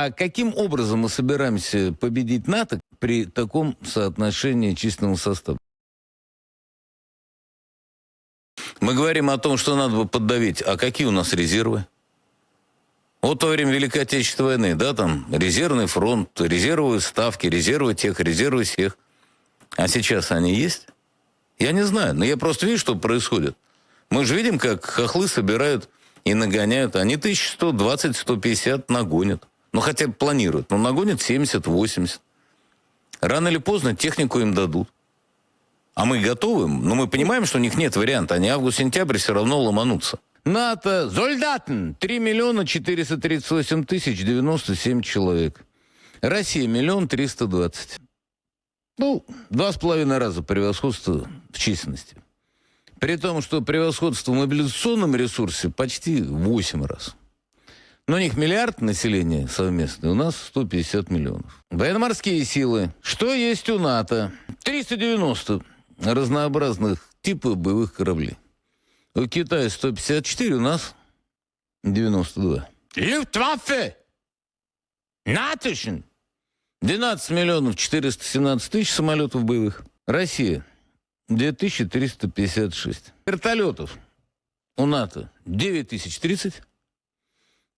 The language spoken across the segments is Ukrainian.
А каким образом мы собираемся победить НАТО при таком соотношении численного состава? Мы говорим о том, что надо бы поддавить. А какие у нас резервы? Вот во время Великой Отечественной войны, да, там резервный фронт, резервы ставки, резервы тех, резервы всех. А сейчас они есть? Я не знаю, но я просто вижу, что происходит. Мы же видим, как хохлы собирают и нагоняют. Они 1120-150 нагонят. Ну, хотя бы планируют. Но нагонят 70-80. Рано или поздно технику им дадут. А мы готовы, но ну, мы понимаем, что у них нет варианта. Они август-сентябрь все равно ломанутся. НАТО, Зольдатен, 3 миллиона 438 тысяч 97 человек. Россия, миллион 320. Ну, два с половиной раза превосходство в численности. При том, что превосходство в мобилизационном ресурсе почти 8 раз. Но ну, у них миллиард населения совместное, у нас 150 миллионов. Военно-морские силы. Что есть у НАТО? 390 разнообразных типов боевых кораблей. У Китая 154, у нас 92. Люфтваффе! Натышин! 12 миллионов 417 тысяч самолетов боевых. Россия 2356. Вертолетов у НАТО 9030.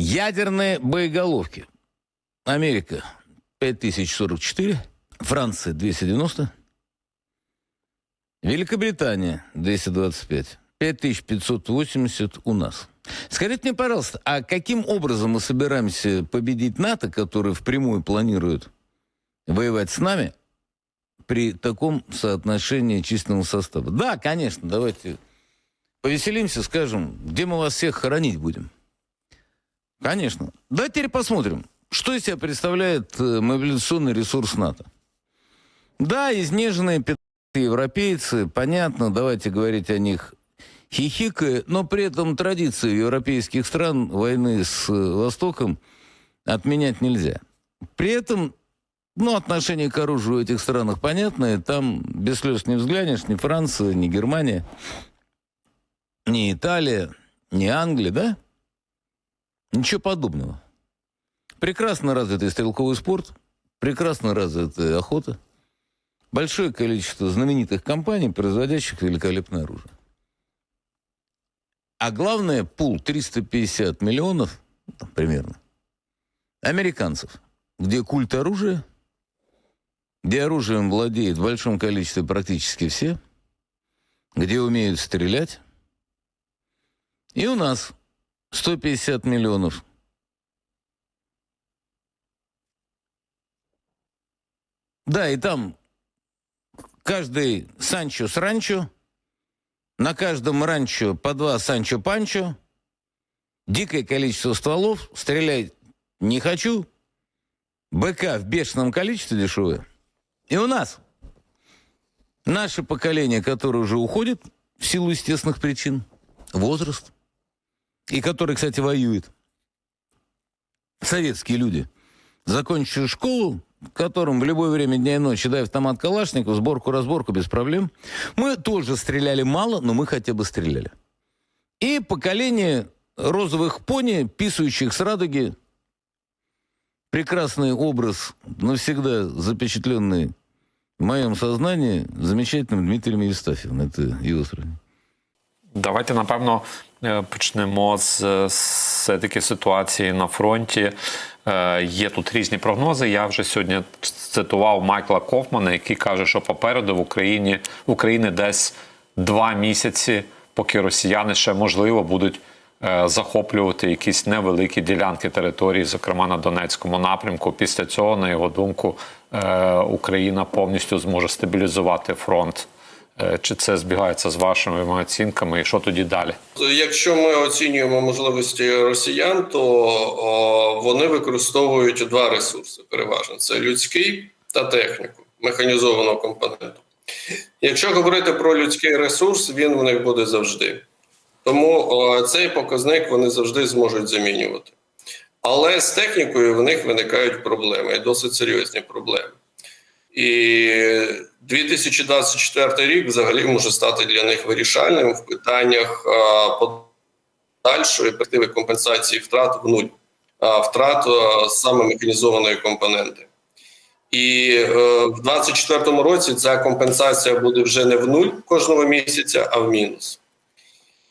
Ядерные боеголовки. Америка 5044, Франция 290, Великобритания 225, 5580 у нас. Скажите мне, пожалуйста, а каким образом мы собираемся победить НАТО, который впрямую планирует воевать с нами при таком соотношении численного состава? Да, конечно, давайте повеселимся, скажем, где мы вас всех хоронить будем. Конечно. Давайте теперь посмотрим, что из себя представляет э, мобилизационный ресурс НАТО. Да, изнеженные пи***цы европейцы, понятно, давайте говорить о них хихикая, но при этом традиции европейских стран войны с э, Востоком отменять нельзя. При этом, ну, отношение к оружию в этих странах понятное, там без слез не взглянешь, ни Франция, ни Германия, ни Италия, ни Англия, да? Ничего подобного. Прекрасно развитый стрелковый спорт, прекрасно развитая охота, большое количество знаменитых компаний, производящих великолепное оружие. А главное, пул 350 миллионов, там, ну, примерно, американцев, где культ оружия, где оружием владеет в большом количестве практически все, где умеют стрелять. И у нас 150 миллионов. Да, и там каждый Санчо с ранчо, на каждом ранчо по два Санчо-панчо, дикое количество стволов, стрелять не хочу, БК в бешеном количестве дешевое. И у нас. Наше поколение, которое уже уходит в силу естественных причин, возраст – и который, кстати, воюет. Советские люди, закончившие школу, которым в любое время дня и ночи дай автомат Калашников, сборку-разборку без проблем. Мы тоже стреляли мало, но мы хотя бы стреляли. И поколение розовых пони, писающих с радуги, прекрасный образ, навсегда запечатленный в моем сознании, замечательным Дмитрием Евстафьевым. Это его сравнение. Давайте напевно е, почнемо з е, все таки ситуації на фронті. Е, є тут різні прогнози. Я вже сьогодні цитував Майкла Кофмана, який каже, що попереду в Україні України десь два місяці, поки росіяни ще можливо будуть захоплювати якісь невеликі ділянки території, зокрема на Донецькому напрямку. Після цього, на його думку, Україна повністю зможе стабілізувати фронт. Е, чи це збігається з вашими оцінками, і що тоді далі? Якщо ми оцінюємо можливості росіян, то о, вони використовують два ресурси. Переважно це людський та техніку механізованого компоненту. Якщо говорити про людський ресурс, він в них буде завжди. Тому о, цей показник вони завжди зможуть замінювати. Але з технікою в них виникають проблеми, і досить серйозні проблеми. І 2024 рік взагалі може стати для них вирішальним в питаннях подальшої перспективи компенсації втрат в нуль, втрат саме механізованої компоненти. І е, в 2024 році ця компенсація буде вже не в нуль кожного місяця, а в мінус.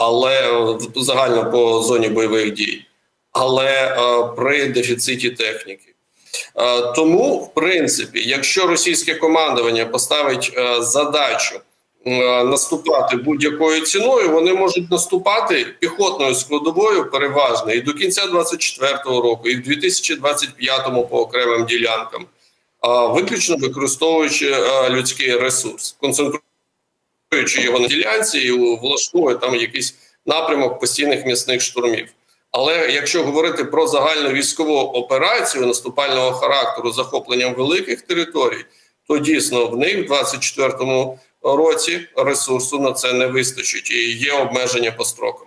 але е, загально по зоні бойових дій, але е, при дефіциті техніки. Е, тому, в принципі, якщо російське командування поставить задачу наступати будь-якою ціною, вони можуть наступати піхотною складовою, переважно і до кінця 2024 року, і в 2025 му по окремим ділянкам, виключно використовуючи людський ресурс, концентруючи чи його на ділянці і влаштує там якийсь напрямок постійних місних штурмів. Але якщо говорити про загальну військову операцію наступального характеру захопленням великих територій, то дійсно в них в 24-му році ресурсу на це не вистачить і є обмеження по строкам.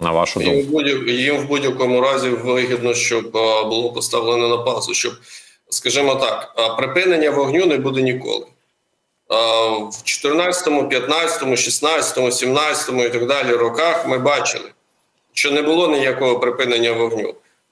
На вашу думку? їм в будь їм в будь-якому разі вигідно, щоб е, було поставлено на паузу, щоб скажімо так, е, припинення вогню не буде ніколи. а е, В 14, 15, 16, 17 і так далі роках ми бачили, що не було ніякого припинення вогню